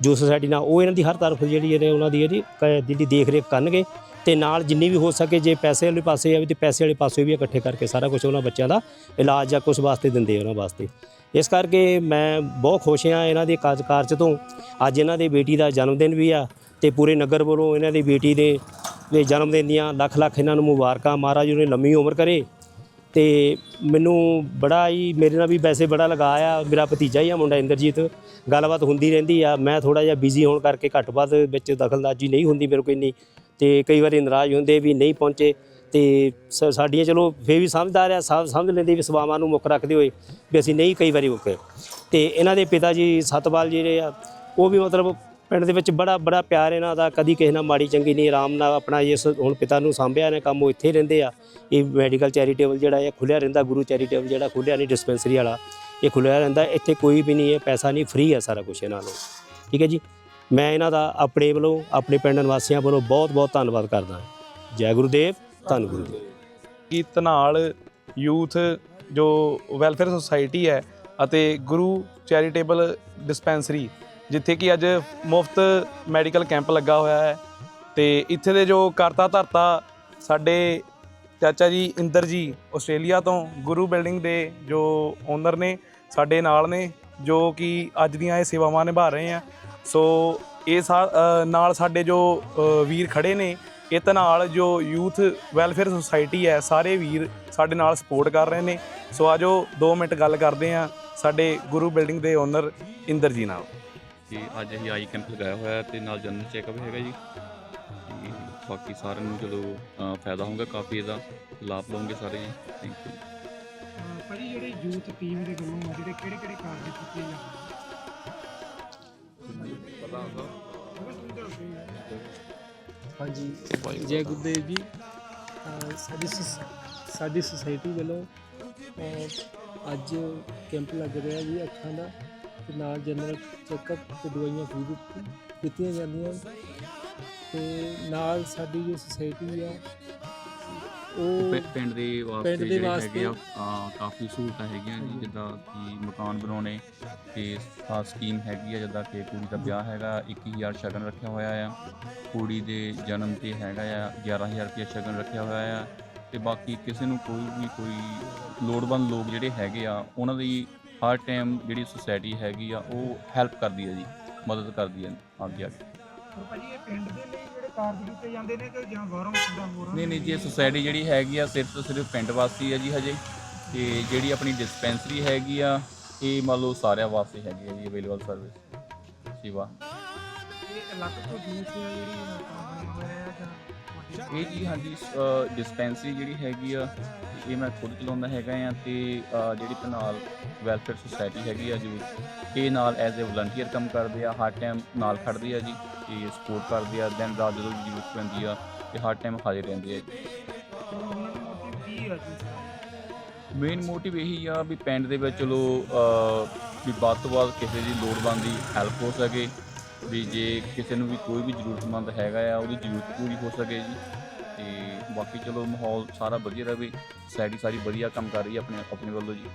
ਜੋ ਸੋਸਾਇਟੀ ਨਾਲ ਉਹ ਇਹਨਾਂ ਦੀ ਹਰ ਤਰਫ ਜਿਹੜੀ ਇਹਨੇ ਉਹਨਾਂ ਦੀ ਇਹਦੀ ਕ- ਜਿਹਦੀ ਦੇਖ ਰੇਖ ਕਰਨਗੇ ਤੇ ਨਾਲ ਜਿੰਨੀ ਵੀ ਹੋ ਸਕੇ ਜੇ ਪੈਸੇ ਵਾਲੇ ਪਾਸੇ ਆ ਵੀ ਤੇ ਪੈਸੇ ਵਾਲੇ ਪਾਸੇ ਵੀ ਇਕੱਠੇ ਕਰਕੇ ਸਾਰਾ ਕੁਝ ਉਹਨਾਂ ਬੱਚਿਆਂ ਦਾ ਇਲਾਜ ਜਾਂ ਕੁਝ ਵਾਸਤੇ ਦਿੰਦੇ ਉਹਨਾਂ ਵਾਸਤੇ। ਇਸ ਕਰਕੇ ਮੈਂ ਬਹੁਤ ਖੁਸ਼ ਹਾਂ ਇਹਨਾਂ ਦੇ ਕਾਰਜ ਕਾਰਜ ਤੋਂ। ਅੱਜ ਇਹਨਾਂ ਦੀ ਬੇਟੀ ਦਾ ਜਨਮ ਦਿਨ ਵੀ ਆ ਤੇ ਪੂਰੇ ਨਗਰ ਵੱਲੋਂ ਇਹਨਾਂ ਦੀ ਬੇਟੀ ਦੇ ਦੇ ਜਨਮ ਦਿਨ ਦੀਆਂ ਲੱਖ ਲੱਖ ਇਹਨਾਂ ਨੂੰ ਮੁਬਾਰਕਾਂ। ਮਹਾਰਾਜ ਉਹਨੇ ਲੰਮੀ ਉਮਰ ਕਰੇ ਤੇ ਮੈਨੂੰ ਬੜਾ ਹੀ, ਮੇਰੇ ਨਾਲ ਵੀ ਵੈਸੇ ਬੜਾ ਲਗਾਇਆ। ਮੇਰਾ ਭਤੀਜਾ ਹੀ ਆ ਮੁੰਡਾ ਇੰਦਰਜੀਤ। ਗੱਲਬਾਤ ਹੁੰਦੀ ਰਹਿੰਦੀ ਆ। ਮੈਂ ਥੋੜਾ ਜਿਹਾ ਬਿਜ਼ੀ ਹੋਣ ਕਰਕੇ ਘੱਟ ਵੱਧ ਵਿੱਚ ਦਖਲਅੰਦਾਜ਼ੀ ਨਹੀਂ ਹੁੰਦੀ ਮੇਰੇ ਕੋਲ ਇੰਨੀ। ਤੇ ਕਈ ਵਾਰੀ ਨਾਰਾਜ਼ ਹੁੰਦੇ ਵੀ ਨਹੀਂ ਪਹੁੰਚੇ। ਤੇ ਸ- ਸਾਡੀਆਂ ਚਲੋ ਫੇਰ ਵੀ ਸਮਝਦਾਰ ਆ, ਸਭ ਸਮਝ ਲੈਂਦੇ ਵੀ ਸਵਾਵਾਂ ਨੂੰ ਮੁੱਖ ਰੱਖਦੇ ਹੋਏ ਵੀ ਅਸੀਂ ਨਹੀਂ ਕਈ ਵਾਰੀ ਮੁੱਕੇ ਤੇ ਇਹਨਾਂ ਦੇ ਪਿਤਾ ਜੀ ਸਤਪਾਲ ਜੀ ਜਿਹੜੇ ਆ, ਉਹ ਵੀ ਮਤਲਬ ਪਿੰਡ ਦੇ ਵਿੱਚ ਬੜਾ ਬੜਾ ਪਿਆਰ ਇਹਨਾਂ ਦਾ, ਕਦੀ ਕਿਸੇ ਨਾਲ ਮਾੜੀ ਚੰਗੀ ਨਹੀਂ, ਆਰਾਮ ਨਾਲ ਆਪਣਾ ਇਸ ਹੁਣ ਪਿਤਾ ਨੂੰ ਸਾਂਭਿਆ ਨੇ, ਕੰਮ ਉਹ ਇੱਥੇ ਰਹਿੰਦੇ ਆ। ਇਹ ਮੈਡੀਕਲ ਚੈਰੀਟੇਬਲ ਜਿਹੜਾ ਇਹ ਖੁੱਲਿਆ ਰਹਿੰਦਾ, ਗੁਰੂ ਚੈਰੀਟੇਬਲ ਜਿਹੜਾ ਖੁੱਲਿਆ ਨਹੀਂ ਡਿਸਪੈਂਸਰੀ ਵਾਲਾ, ਇਹ ਖੁੱਲਿਆ ਰਹਿੰਦਾ, ਇੱਥੇ ਕੋਈ ਵੀ ਨਹੀਂ ਹੈ, ਪੈਸਾ ਨਹੀਂ ਫ੍ਰੀ ਹੈ ਸਾਰਾ ਕੁਝ ਇਹਨਾਂ ਨੂੰ। ਠੀਕ ਹੈ ਜੀ? ਮੈਂ ਇਹਨਾਂ ਦਾ ਆਪਣੇ ਵੱਲੋਂ, ਆਪਣੇ ਪਿੰਡ ਨਿਵਾਸੀਆਂ ਵੱਲੋਂ ਬਹੁਤ ਬਹੁਤ ਧੰਨਵਾਦ ਕਰਦਾ ਜੈ ਗੁਰੂਦੇਵ, ਧੰਨ ਗੁਰੂਦੇਵ। ਕਿ ਧਨਾਲ ਯੂਥ ਜੋ ਵੈਲਫੇਅਰ ਸੁਸਾਇਟੀ ਹੈ ਅਤੇ ਗੁਰੂ ਚੈਰੀਟੇਬਲ ਡਿਸਪੈਂਸਰੀ ਜਿੱਥੇ ਕਿ ਅੱਜ ਮੁਫਤ ਮੈਡੀਕਲ ਕੈਂਪ ਲੱਗਾ ਹੋਇਆ ਹੈ। ਤੇ ਇੱਥੇ ਦੇ ਜੋ ਕਰਤਾ ਧਰਤਾ ਸਾਡੇ ਚਾਚਾ ਜੀ ਇੰਦਰ ਜੀ ਆਸਟ੍ਰੇਲੀਆ ਤੋਂ ਗੁਰੂ ਬਿਲਡਿੰਗ ਦੇ ਜੋ ਓਨਰ ਨੇ, ਸਾਡੇ ਨਾਲ ਨੇ, ਜੋ ਕਿ ਅੱਜ ਦੀਆਂ ਇਹ ਸੇਵਾਵਾਂ ਨਿਭਾ ਰਹੇ ਆ। ਸੋ ਇਹ ਸਾ- ਨਾਲ ਸਾਡੇ ਜੋ ਵੀਰ ਖੜੇ ਨੇ, ਇਹ ਤਾਂ ਨਾਲ ਜੋ ਯੂਥ ਵੈਲਫੇਅਰ ਸੁਸਾਇਟੀ ਹੈ, ਸਾਰੇ ਵੀਰ ਸਾਡੇ ਨਾਲ ਸਪੋਰਟ ਕਰ ਰਹੇ ਨੇ। ਸੋ ਆਜੋ 2 ਮਿੰਟ ਗੱਲ ਕਰਦੇ ਆ ਸਾਡੇ ਗੁਰੂ ਬਿਲਡਿੰਗ ਦੇ ਓਨਰ ਇੰਦਰ ਜੀ ਨਾਲ। ਤੇ ਅੱਜ ਅਸੀਂ ਆਈ ਕੈਂਪ ਲਗਾਇਆ ਹੋਇਆ ਤੇ ਨਾਲ ਜਨਰਲ ਚੈੱਕਅਪ ਹੈਗਾ ਜੀ। ਬਾਕੀ ਸਾਰਿਆਂ ਨੂੰ ਚਲੋ ਫਾਇਦਾ ਹੋਊਗਾ ਕਾਫੀ ਇਹਦਾ ਲਾਭ ਲਓਗੇ ਸਾਰੇ। ਜੀ ਥੈਂਕ ਯੂ ਭਾਜੀ ਜਿਹੜੇ ਯੂਥ ਟੀਮ ਦੇ ਵੱਲੋਂ ਜਿਹੜੇ ਕਿਹੜੇ ਕਿਹੜੇ ਕਾਰਜ ਕੀਤੇ ਜਾਂਦੇ ਹਾਂਜੀ ਜੈ ਗੁਰਦੇਵ ਜੀ। ਸਾਡੀ ਸਾਡੀ ਸੁਸਾਇਟੀ ਵੱਲੋਂ ਅੱਜ ਕੈਂਪ ਲੱਗ ਰਿਹਾ ਜੀ ਅੱਖਾਂ ਦਾ। ਤੇ ਨਾਲ ਜਨਰਲ ਚੈੱਕਅਪ ਤੇ ਦਵਾਈਆਂ ਫ੍ਰੀ ਦਿੱਤੀ ਦਿੱਤੀਆਂ ਜਾਂਦੀਆਂ ਤੇ ਨਾਲ ਸਾਡੀ ਜੋ ਸੁਸਾਇਟੀ ਆ ਉਹ ਪਿੰ- ਪਿੰਡ ਦੇ ਵਾਸਤੇ ਪਿੰਡ ਦੇ ਜਿਹੜੇ ਵਾਸਤੇ- ਹੈਗੇ ਆ ਕਾਫੀ ਸਹੂਲਤਾਂ ਹੈਗੀਆਂ ਜੀ ਜਿੱਦਾਂ ਕਿ ਮਕਾਨ ਬਣਾਉਣੇ ਤੇ ਖਾਸ ਸਕੀਮ ਹੈਗੀ ਆ ਜਿੱਦਾਂ ਕਿ ਕੁੜੀ ਦਾ ਵਿਆਹ ਹੈਗਾ 21000 ਸ਼ਗਨ ਰੱਖਿਆ ਹੋਇਆ ਆ। ਕੁੜੀ ਦੇ ਜਨਮ ਤੇ ਹੈਗਾ ਆ 11000 ਰੁਪਏ ਸ਼ਗਨ ਰੱਖਿਆ ਹੋਇਆ ਆ। ਤੇ ਬਾਕੀ ਕਿਸੇ ਨੂੰ ਕੋਈ ਵੀ ਕੋਈ ਲੋੜਵੰਦ ਲੋਕ ਜਿਹੜੇ ਹੈਗੇ ਆ ਉਹਨਾਂ ਦੀ ਹਰ ਟਾਈਮ ਜਿਹੜੀ ਸੁਸਾਇਟੀ ਹੈਗੀ ਆ ਉਹ ਹੈਲਪ ਕਰਦੀ ਹੈ ਜੀ ਮਦਦ ਕਰਦੀ ਹੈ ਅੱਗੇ ਅੱਗੇ ਭਾਜੀ ਇਹ ਪਿੰਡ ਦੇ ਲਈ ਜਿਹੜੇ ਕਾਰਜ ਕੀਤੇ ਜਾਂਦੇ ਨੇ ਕਿ ਜਾਂ ਬਾਹਰੋਂ ਕਿੱਦਾਂ ਹੋਰਾਂ ਨਹੀਂ ਨਹੀਂ ਜੀ ਸੁਸਾਇਟੀ ਜਿਹੜੀ ਹੈਗੀ ਆ ਸਿਰਫ ਤੋਂ ਸਿਰਫ ਪਿੰਡ ਵਾਸੀ ਹੈ ਜੀ ਹਜੇ। ਤੇ ਜਿਹੜੀ ਆਪਣੀ ਡਿਸਪੈਂਸਰੀ ਹੈਗੀ ਆ ਇਹ ਮੰਨ ਲਓ ਸਾਰਿਆਂ ਵਾਸਤੇ ਹੈਗੀ ਹੈ ਜੀ ਅਵੇਲੇਬਲ ਸਰਵਿਸ ਸੇਵਾ। ਇਹ ਅਲੱਗ ਤੋਂ ਯੂਥ ਜਿਹੜੀ ਆ ਇਹ ਜੀ ਹਾਂਜੀ ਡਿਸਪੈਂਸਰੀ ਜਿਹੜੀ ਹੈਗੀ ਆ, ਇਹ ਮੈਂ ਖੁਦ ਚਲਾਉਂਦਾ ਹੈਗਾ ਆ ਤੇ ਜਿਹੜੀ ਧਨਾਲ ਵੈਲਫੇਅਰ ਸੁਸਾਇਟੀ ਹੈਗੀ ਆ ਜੀ ਇਹ ਨਾਲ ਐਜ਼ ਅ ਵਲੰਟੀਅਰ ਕੰਮ ਕਰਦੇ ਆ, ਹਰ ਟਾਈਮ ਨਾਲ ਖੜਦੀ ਆ ਜੀ, ਤੇ ਸਪੋਰਟ ਕਰਦੇ ਆ, ਦਿਨ ਰਾਤ ਜਦੋਂ ਵੀ ਜ਼ਰੂਰਤ ਪੈਂਦੀ ਆ ਇਹ ਹਰ ਟਾਈਮ ਹਾਜ਼ਰ ਰਹਿੰਦੇ ਆ ਜੀ। ਮੇਨ ਮੋਟਿਵ ਇਹੀ ਆ ਵੀ ਪਿੰਡ ਦੇ ਵਿੱਚ ਚਲੋ ਵੀ ਵੱਧ ਤੋਂ ਵੱਧ ਕਿਸੇ ਦੀ ਲੋੜਵੰਦ ਦੀ ਹੈਲਪ ਹੋ ਸਕੇ ਵੀ ਜੇ ਕਿਸੇ ਨੂੰ ਵੀ ਕੋਈ ਵੀ ਜ਼ਰੂਰਤਮੰਦ ਹੈਗਾ ਆ ਉਹਦੀ ਜ਼ਰੂਰਤ ਪੂਰੀ ਹੋ ਸਕੇ ਜੀ। ਤੇ ਬਾਕੀ ਚਲੋ ਮਾਹੌਲ ਸਾਰਾ ਵਧੀਆ ਰਵੇ ਸੋਸਾਇਟੀ ਸਾਰੀ ਵਧੀਆ ਕੰਮ ਕਰ ਰਹੀ ਹੈ ਆਪਣੇ ਆਪਣੇ ਵੱਲੋਂ ਜੀ।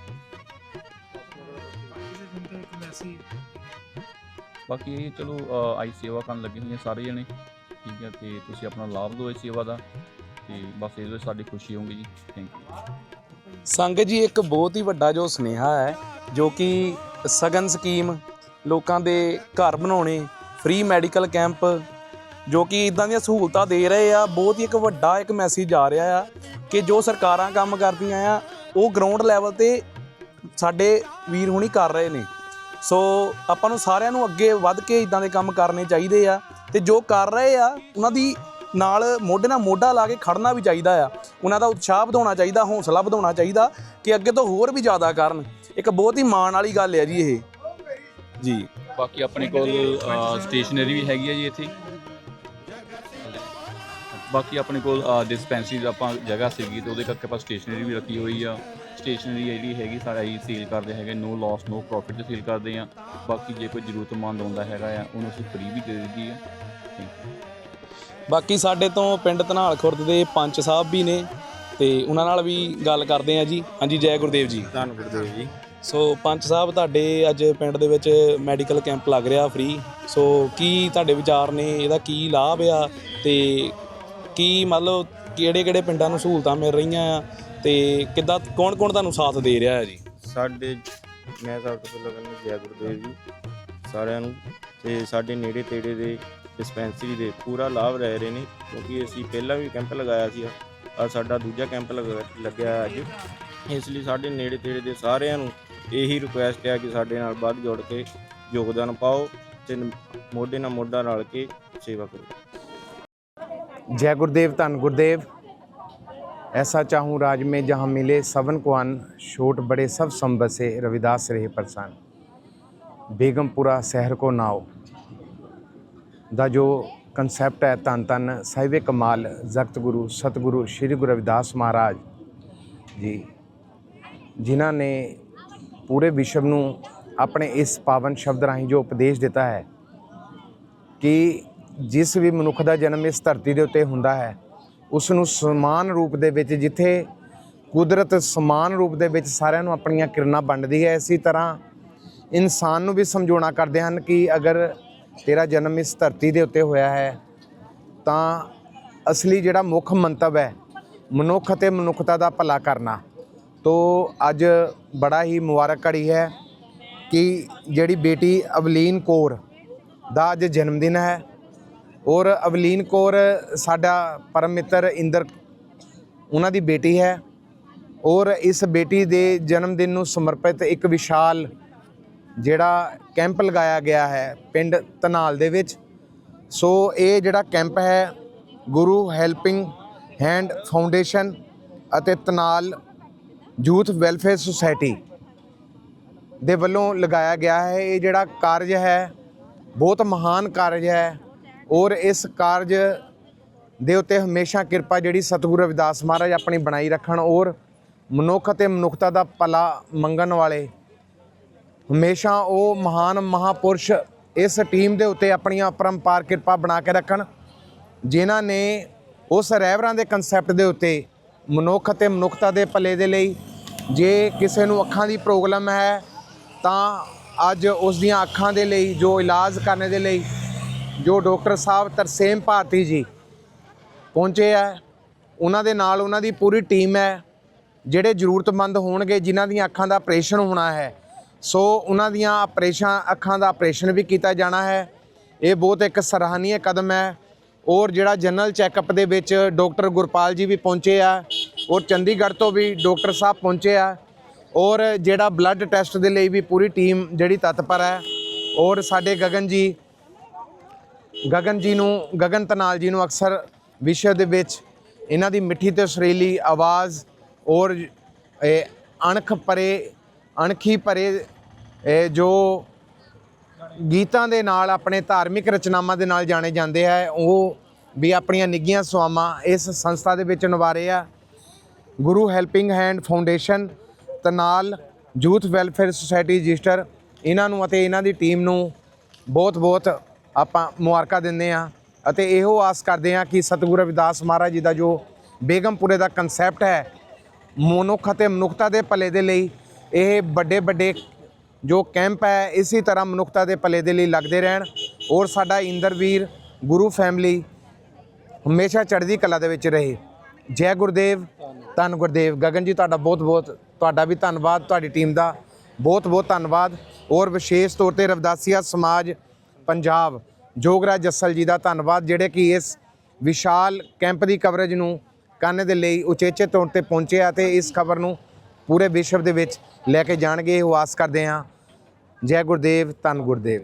ਬਾਕੀ ਇਹ ਚਲੋ ਆਈ ਸੇਵਾ ਕਰਨ ਲੱਗੇ ਹੋਏ ਸਾਰੇ ਜਣੇ। ਠੀਕ ਹੈ ਤੇ ਤੁਸੀਂ ਆਪਣਾ ਲਾਭ ਲਓ ਇਸ ਸੇਵਾ ਦਾ ਤੇ ਬਸ ਇਹਦੇ ਵਿੱਚ ਸਾਡੀ ਖੁਸ਼ੀ ਹੋਊਗੀ ਜੀ। ਥੈਂਕ ਯੂ ਸੰਗਤ ਜੀ ਇੱਕ ਬਹੁਤ ਹੀ ਵੱਡਾ ਜੋ ਸੁਨੇਹਾ ਹੈ ਜੋ ਕਿ ਸਗਨ ਸਕੀਮ ਲੋਕਾਂ ਦੇ ਘਰ ਬਣਾਉਣੇ ਫ੍ਰੀ ਮੈਡੀਕਲ ਕੈਂਪ ਜੋ ਕਿ ਇਦਾਂ ਦੀਆਂ ਸਹੂਲਤਾਂ ਦੇ ਰਹੇ ਆ, ਬਹੁਤ ਹੀ ਇੱਕ ਵੱਡਾ ਇੱਕ ਮੈਸੇਜ ਆ ਰਿਹਾ ਆ ਕਿ ਜੋ ਸਰਕਾਰਾਂ ਕੰਮ ਕਰਦੀਆਂ ਆ, ਉਹ ਗਰਾਊਂਡ ਲੈਵਲ ਤੇ ਸਾਡੇ ਵੀਰ ਹੁਣੀ ਕਰ ਰਹੇ ਨੇ। ਸੋ ਆਪਾਂ ਨੂੰ ਸਾਰਿਆਂ ਨੂੰ ਅੱਗੇ ਵੱਧ ਕੇ ਇਦਾਂ ਦੇ ਕੰਮ ਕਰਨੇ ਚਾਹੀਦੇ ਆ ਤੇ ਜੋ ਕਰ ਰਹੇ ਆ, ਉਹਨਾਂ ਦੀ ਨਾਲ ਮੋਢੇ ਨਾਲ ਮੋਢਾ ਲਾ ਕੇ ਖੜਨਾ ਵੀ ਚਾਹੀਦਾ ਆ। ਉਹਨਾਂ ਦਾ ਉਤਸ਼ਾਹ ਵਧਾਉਣਾ ਚਾਹੀਦਾ, ਹੌਸਲਾ ਵਧਾਉਣਾ ਚਾਹੀਦਾ ਕਿ ਅੱਗੇ ਤੋਂ ਹੋਰ ਵੀ ਜ਼ਿਆਦਾ ਕਰਨ। ਇੱਕ ਬਹੁਤ ਹੀ ਮਾਣ ਵਾਲੀ ਗੱਲ ਹੈ ਜੀ ਇਹ। ਜੀ। ਬਾਕੀ ਆਪਣੇ ਕੋਲ ਸਟੇਸ਼ਨਰੀ ਵੀ ਹੈਗੀ ਹੈ ਜੀ ਇੱਥੇ। ਬਾਕੀ ਆਪਣੇ ਕੋਲ ਡਿਸਪੈਂਸਰੀ ਦਾ ਆਪਾਂ ਜਗ੍ਹਾ ਸੀਗੀ ਤੇ ਉਹਦੇ ਕਰਕੇ ਆਪਾਂ ਸਟੇਸ਼ਨਰੀ ਵੀ ਰੱਖੀ ਹੋਈ ਆ। ਸਟੇਸ਼ਨਰੀ ਜਿਹੜੀ ਹੈਗੀ ਸਾਡਾ ਹੀ ਸੇਲ ਕਰਦੇ ਹੈਗੇ ਨੋ ਲਾਸ ਨੋ ਪ੍ਰੋਫਿਟ ਤੇ ਸੇਲ ਕਰਦੇ ਆ। ਬਾਕੀ ਜੇ ਕੋਈ ਜ਼ਰੂਰਤਮੰਦ ਆਉਂਦਾ ਹੈਗਾ ਆ ਉਹਨੂੰ ਅਸੀਂ ਫ੍ਰੀ ਵੀ ਦੇ ਦਿੱਤੀ ਆ. ਬਾਕੀ ਸਾਡੇ ਤੋਂ ਪਿੰਡ ਧਨਾਲ ਖੁਰਦ ਦੇ ਪੰਚ ਸਾਹਿਬ ਵੀ ਨੇ ਤੇ ਉਹਨਾਂ ਨਾਲ ਵੀ ਗੱਲ ਕਰਦੇ ਆ ਜੀ। ਹਾਂਜੀ ਜੈ ਗੁਰਦੇਵ ਜੀ। ਧੰਨ ਗੁਰਦੇਵ ਜੀ। ਸੋ ਪੰਚ ਸਾਹਿਬ, ਤੁਹਾਡੇ ਅੱਜ ਪਿੰਡ ਦੇ ਵਿੱਚ ਮੈਡੀਕਲ ਕੈਂਪ ਲੱਗ ਰਿਹਾ ਫ੍ਰੀ ਸੋ ਕੀ ਤੁਹਾਡੇ ਵਿਚਾਰ ਨੇ? ਇਹਦਾ ਕੀ ਲਾਭ ਆ? ਤੇ ਕੀ ਮਤਲਬ ਕਿਹੜੇ ਕਿਹੜੇ ਪਿੰਡਾਂ ਨੂੰ ਸਹੂਲਤਾਂ ਮਿਲ ਰਹੀਆਂ ਆ? ਤੇ ਕਿੱਦਾਂ ਕੌਣ ਕੌਣ ਤੁਹਾਨੂੰ ਸਾਥ ਦੇ ਰਿਹਾ ਹੈ ਜੀ? ਸਾਡੇ, ਮੈਂ ਸਭ ਤੋਂ ਪਹਿਲਾਂ ਕਹਿੰਦਾ ਜੈ ਗੁਰਦੇਵ ਜੀ, ਸਾਰਿਆਂ ਨੂੰ। ਤੇ ਸਾਡੇ ਨੇੜੇ ਤੇੜੇ ਦੇ ਡਿਸਪੈਂਸਰੀ ਦੇ ਪੂਰਾ ਲਾਭ ਲੈ ਰਹੇ ਨੇ, ਕਿਉਂਕਿ ਅਸੀਂ ਪਹਿਲਾਂ ਵੀ ਕੈਂਪ ਲਗਾਇਆ ਸੀ। ਆ ਸਾਡਾ ਦੂਜਾ ਕੈਂਪ ਲਗਾ- ਲੱਗਿਆ ਅੱਜ। ਇਸ ਲਈ ਸਾਡੇ ਨੇੜੇ ਤੇੜੇ ਦੇ ਸਾਰਿਆਂ ਨੂੰ ਇਹੀ ਰਿਕੁਐਸਟ ਹੈ ਕਿ ਸਾਡੇ ਨਾਲ ਵੱਧ ਜੁੜ ਕੇ ਯੋਗਦਾਨ ਪਾਓ ਤੇ ਮੋਢੇ ਨਾਲ ਮੋਢਾ ਰਲ ਕੇ ਸੇਵਾ ਕਰੋ जय गुरुदेव धन गुरुदेव ऐसा चाहूँ राज में जहाँ मिले सबन को अन्न छोट बड़े सब संबत से रविदास रहे प्रसन्न बेगमपुरा शहर को नाव ਦਾ ਜੋ ਕਨਸੈਪਟ ਹੈ ਧੰਨ ਧੰਨ ਸਾਹਿਬੇ ਕਮਾਲ ਜ਼ਗਤ ਗੁਰੂ ਸਤਿਗੁਰੂ ਸ੍ਰੀ ਗੁਰੂ ਰਵਿਦਾਸ ਮਹਾਰਾਜ ਜੀ ਜਿਨ੍ਹਾਂ ਨੇ ਪੂਰੇ ਵਿਸ਼ਵ ਨੂੰ ਆਪਣੇ ਇਸ ਪਾਵਨ ਸ਼ਬਦ ਰਾਹੀਂ ਜੋ ਉਪਦੇਸ਼ ਦਿੱਤਾ ਹੈ ਕਿ ਜਿਸ ਵੀ ਮਨੁੱਖ ਦਾ ਜਨਮ ਇਸ ਧਰਤੀ ਦੇ ਉੱਤੇ ਹੁੰਦਾ ਹੈ ਉਸ ਨੂੰ ਸਮਾਨ ਰੂਪ ਦੇ ਵਿੱਚ ਜਿੱਥੇ ਕੁਦਰਤ ਸਮਾਨ ਰੂਪ ਦੇ ਵਿੱਚ ਸਾਰਿਆਂ ਨੂੰ ਆਪਣੀਆਂ ਕਿਰਨਾਂ ਵੰਡਦੀ ਹੈ, ਇਸੇ ਤਰ੍ਹਾਂ ਇਨਸਾਨ ਨੂੰ ਵੀ ਸਮਝਾਉਣਾ ਕਰਦੇ ਹਨ ਕਿ ਅਗਰ ਤੇਰਾ ਜਨਮ ਇਸ ਧਰਤੀ ਦੇ ਉੱਤੇ ਹੋਇਆ ਹੈ, ਤਾਂ ਅਸਲੀ ਜਿਹੜਾ ਮੁੱਖ ਮੰਤਵ ਹੈ, ਮਨੁੱਖ ਅਤੇ ਮਨੁੱਖਤਾ ਦਾ ਭਲਾ ਕਰਨਾ। ਤੋ ਅੱਜ ਬੜਾ ਹੀ ਮੁਬਾਰਕ ਘੜੀ ਹੈ ਕਿ ਜਿਹੜੀ ਬੇਟੀ ਅਵਲੀਨ ਕੌਰ ਦਾ ਅੱਜ ਜਨਮ ਦਿਨ ਹੈ ਔਰ ਅਵਲੀਨ ਕੌਰ ਸਾਡਾ ਪਰਮ ਮਿੱਤਰ ਇੰਦਰ ਉਹਨਾਂ ਦੀ ਬੇਟੀ ਹੈ ਔਰ ਇਸ ਬੇਟੀ ਦੇ ਜਨਮ ਦਿਨ ਨੂੰ ਸਮਰਪਿਤ ਇੱਕ ਵਿਸ਼ਾਲ ਜਿਹੜਾ ਕੈਂਪ ਲਗਾਇਆ ਗਿਆ ਹੈ ਪਿੰਡ ਤਨਾਲ ਦੇ ਵਿੱਚ। ਸੋ ਇਹ ਜਿਹੜਾ ਕੈਂਪ ਹੈ ਗੁਰੂ ਹੈਲਪਿੰਗ ਹੈਂਡ ਫਾਊਂਡੇਸ਼ਨ ਅਤੇ ਤਨਾਲ ਯੂਥ ਵੈਲਫੇਅਰ ਸੁਸਾਇਟੀ ਦੇ ਵੱਲੋਂ ਲਗਾਇਆ ਗਿਆ ਹੈ। ਇਹ ਜਿਹੜਾ ਕਾਰਜ ਹੈ, ਬਹੁਤ ਮਹਾਨ ਕਾਰਜ ਹੈ ਔਰ ਇਸ ਕਾਰਜ ਦੇ ਉੱਤੇ ਹਮੇਸ਼ਾ ਕਿਰਪਾ ਜਿਹੜੀ ਸਤਿਗੁਰੂ ਰਵਿਦਾਸ ਮਹਾਰਾਜ ਆਪਣੀ ਬਣਾਈ ਰੱਖਣ ਔਰ ਮਨੁੱਖ ਅਤੇ ਮਨੁੱਖਤਾ ਦਾ ਭਲਾ ਮੰਗਣ ਵਾਲੇ ਹਮੇਸ਼ਾ ਉਹ ਮਹਾਨ ਮਹਾਪੁਰਸ਼ ਇਸ ਟੀਮ ਦੇ ਉੱਤੇ ਆਪਣੀਆਂ ਅਪਰੰਪਾਰ ਕਿਰਪਾ ਬਣਾ ਕੇ ਰੱਖਣ, ਜਿਨ੍ਹਾਂ ਨੇ ਉਸ ਰਹਿਬਰਾਂ ਦੇ ਕਨਸੈਪਟ ਦੇ ਉੱਤੇ ਮਨੁੱਖ ਅਤੇ ਮਨੁੱਖਤਾ ਦੇ ਭਲੇ ਦੇ ਲਈ ਜੇ ਕਿਸੇ ਨੂੰ ਅੱਖਾਂ ਦੀ ਪ੍ਰੋਬਲਮ ਹੈ, ਤਾਂ ਅੱਜ ਉਸ ਦੀਆਂ ਅੱਖਾਂ ਦੇ ਲਈ, ਜੋ ਇਲਾਜ ਕਰਨ ਦੇ ਲਈ, ਜੋ ਡਾਕਟਰ ਸਾਹਿਬ ਤਰਸੇਮ ਭਾਰਤੀ ਜੀ ਪਹੁੰਚੇ ਆ, ਉਹਨਾਂ ਦੇ ਨਾਲ ਉਹਨਾਂ ਦੀ ਪੂਰੀ ਟੀਮ ਹੈ, ਜਿਹੜੇ ਜ਼ਰੂਰਤਮੰਦ ਹੋਣਗੇ, ਜਿਨ੍ਹਾਂ ਦੀਆਂ ਅੱਖਾਂ ਦਾ ਆਪਰੇਸ਼ਨ ਹੋਣਾ ਹੈ, ਸੋ ਉਹਨਾਂ ਦੀਆਂ ਆਪਰੇਸ਼ਨ ਅੱਖਾਂ ਦਾ ਆਪਰੇਸ਼ਨ ਵੀ ਕੀਤਾ ਜਾਣਾ ਹੈ। ਇਹ ਬਹੁਤ ਇੱਕ ਸਰਾਹਨੀय ਕਦਮ ਹੈ, ਔਰ ਜਿਹੜਾ ਜਨਰਲ ਚੈੱਕਅਪ ਦੇ ਵਿੱਚ ਡਾਕਟਰ ਗੁਰਪਾਲ ਜੀ ਵੀ ਪਹੁੰਚੇ ਆ ਔਰ ਚੰਡੀਗੜ੍ਹ ਤੋਂ ਵੀ ਡਾਕਟਰ ਸਾਹਿਬ ਪਹੁੰਚੇ ਆ। ਔਰ ਜਿਹੜਾ ਬਲੱਡ ਟੈਸਟ ਦੇ ਲਈ ਵੀ ਪੂਰੀ ਟੀਮ ਜਿਹੜੀ ਤਤਪਰ ਹੈ, ਔਰ ਸਾਡੇ ਗਗਨ ਜੀ ਗਗਨ ਜੀ ਨੂੰ, ਗਗਨ ਤਨਾਲ ਜੀ ਨੂੰ ਅਕਸਰ ਵਿਸ਼ਵ ਦੇ ਵਿੱਚ ਇਹਨਾਂ ਦੀ ਮਿੱਠੀ ਤੇ ਸੁਰੀਲੀ ਆਵਾਜ਼ ਔਰ ਅਣਖ ਪਰੇ, ਅਣਖੀ ਪਰੇ, ਇਹ ਜੋ ਗੀਤਾਂ ਦੇ ਨਾਲ ਆਪਣੇ ਧਾਰਮਿਕ ਰਚਨਾਵਾਂ ਦੇ ਨਾਲ ਜਾਣੇ ਜਾਂਦੇ ਹੈ ਉਹ ਵੀ ਆਪਣੀਆਂ ਨਿੱਗੀਆਂ ਸੁਆਮਾਂ ਇਸ ਸੰਸਥਾ ਦੇ ਵਿੱਚ ਨਿਭਾ ਆ। ਗੁਰੂ ਹੈਲਪਿੰਗ ਹੈਂਡ ਫਾਊਂਡੇਸ਼ਨ ਤੇ ਨਾਲ ਯੂਥ ਵੈਲਫੇਅਰ ਸੁਸਾਇਟੀ ਰਜਿਸਟਰ, ਇਹਨਾਂ ਨੂੰ ਅਤੇ ਇਹਨਾਂ ਦੀ ਟੀਮ ਨੂੰ ਬਹੁਤ ਬਹੁਤ ਆਪਾਂ ਮੁਬਾਰਕਾਂ ਦਿੰਦੇ ਆ ਅਤੇ ਇਹੋ ਆਸ ਕਰਦੇ ਆ ਕਿ ਸਤਿਗੁਰੂ ਰਵਿਦਾਸ ਮਹਾਰਾਜ ਜੀ ਦਾ ਜੋ ਬੇਗਮਪੁਰੇ ਦਾ ਕਨਸੈਪਟ ਹੈ, ਮਨੁੱਖ ਅਤੇ ਮਨੁੱਖਤਾ ਦੇ ਭਲੇ ਦੇ ਲਈ ਇਹ ਵੱਡੇ ਵੱਡੇ ਜੋ ਕੈਂਪ ਹੈ, ਇਸੇ ਤਰ੍ਹਾਂ ਮਨੁੱਖਤਾ ਦੇ ਭਲੇ ਦੇ ਲਈ ਲੱਗਦੇ ਰਹਿਣ ਔਰ ਸਾਡਾ ਇੰਦਰਵੀਰ ਗੁਰੂ ਫੈਮਿਲੀ ਹਮੇਸ਼ਾ ਚੜ੍ਹਦੀ ਕਲਾ ਦੇ ਵਿੱਚ ਰਹੇ। ਜੈ ਗੁਰਦੇਵ ਧੰਨ ਗੁਰਦੇਵ ਗਗਨ ਜੀ, ਤੁਹਾਡਾ ਬਹੁਤ ਬਹੁਤ, ਤੁਹਾਡਾ ਵੀ ਧੰਨਵਾਦ, ਤੁਹਾਡੀ ਟੀਮ ਦਾ ਬਹੁਤ ਬਹੁਤ ਧੰਨਵਾਦ ਔਰ ਵਿਸ਼ੇਸ਼ ਤੌਰ ਤੇ ਰਵਦਾਸੀਆ ਸਮਾਜ ਪੰਜਾਬ, ਜੋਗਰਾਜ ਜੱਸਲ ਜੀ ਦਾ ਧੰਨਵਾਦ, ਜਿਹੜੇ ਕਿ ਇਸ ਵਿਸ਼ਾਲ ਕੈਂਪ ਦੀ ਕਵਰੇਜ ਨੂੰ ਕਰਨ ਦੇ ਲਈ ਉਚੇਚੇ ਤੌਰ ਤੇ ਪਹੁੰਚੇ ਆ ਤੇ ਇਸ ਖਬਰ ਨੂੰ ਪੂਰੇ ਵਿਸ਼ਵ ਦੇ ਵਿੱਚ ਲੈ ਕੇ ਜਾਣਗੇ। ਇਹ ਆਸ ਕਰਦੇ ਹਾਂ। ਜੈ ਗੁਰਦੇਵ, ਧੰਨ ਗੁਰਦੇਵ।